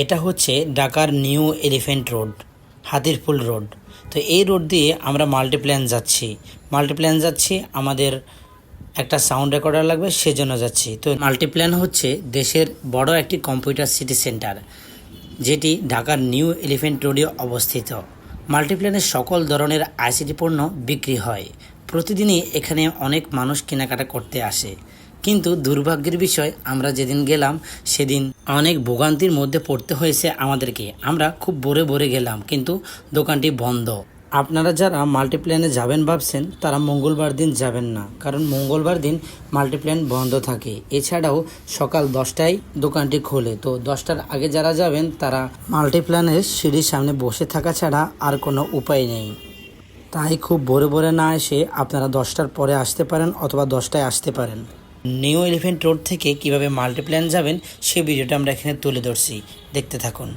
এটা হচ্ছে ঢাকার New Elephant Road, Hatirpool Road. তো এই রোড দিয়ে আমরা মাল্টিপ্ল্যান যাচ্ছি। মাল্টিপ্ল্যান যাচ্ছি, আমাদের একটা সাউন্ড রেকর্ডার লাগবে, সেজন্য যাচ্ছি। তো মাল্টিপ্ল্যান হচ্ছে দেশের বড় একটি কম্পিউটার সিটি সেন্টার যেটি ঢাকার নিউ এলিফ্যান্ট রোডে অবস্থিত। মাল্টিপ্ল্যানের সকল ধরনের আইসিটি পণ্য বিক্রি হয়। প্রতিদিনই এখানে অনেক মানুষ কেনাকাটা করতে আসে। কিন্তু দুর্ভাগ্যের বিষয়, আমরা যেদিন গেলাম, সেদিন অনেক ভোগান্তির মধ্যে পড়তে হয়েছে আমাদেরকে। আমরা খুব ভোরে ভোরে গেলাম, কিন্তু দোকানটি বন্ধ। আপনারা যারা মাল্টিপ্ল্যানে যাবেন ভাবছেন, তারা মঙ্গলবার দিন যাবেন না, কারণ মঙ্গলবার দিন মাল্টিপ্ল্যান বন্ধ থাকে। এছাড়াও সকাল দশটায় দোকানটি খোলে। তো দশটার আগে যারা যাবেন, তারা মাল্টিপ্ল্যানের সিঁড়ির সামনে বসে থাকা ছাড়া আর কোনো উপায় নেই। তাই খুব ভোরে ভোরে না এসে আপনারা দশটার পরে আসতে পারেন অথবা দশটায় আসতে পারেন। নিউ এলিফেন্ট রোড থেকে কীভাবে মাল্টিপ্ল্যান যাবেন, সে ভিডিওটা আমরা এখানে তুলে ধরছি। দেখতে থাকুন।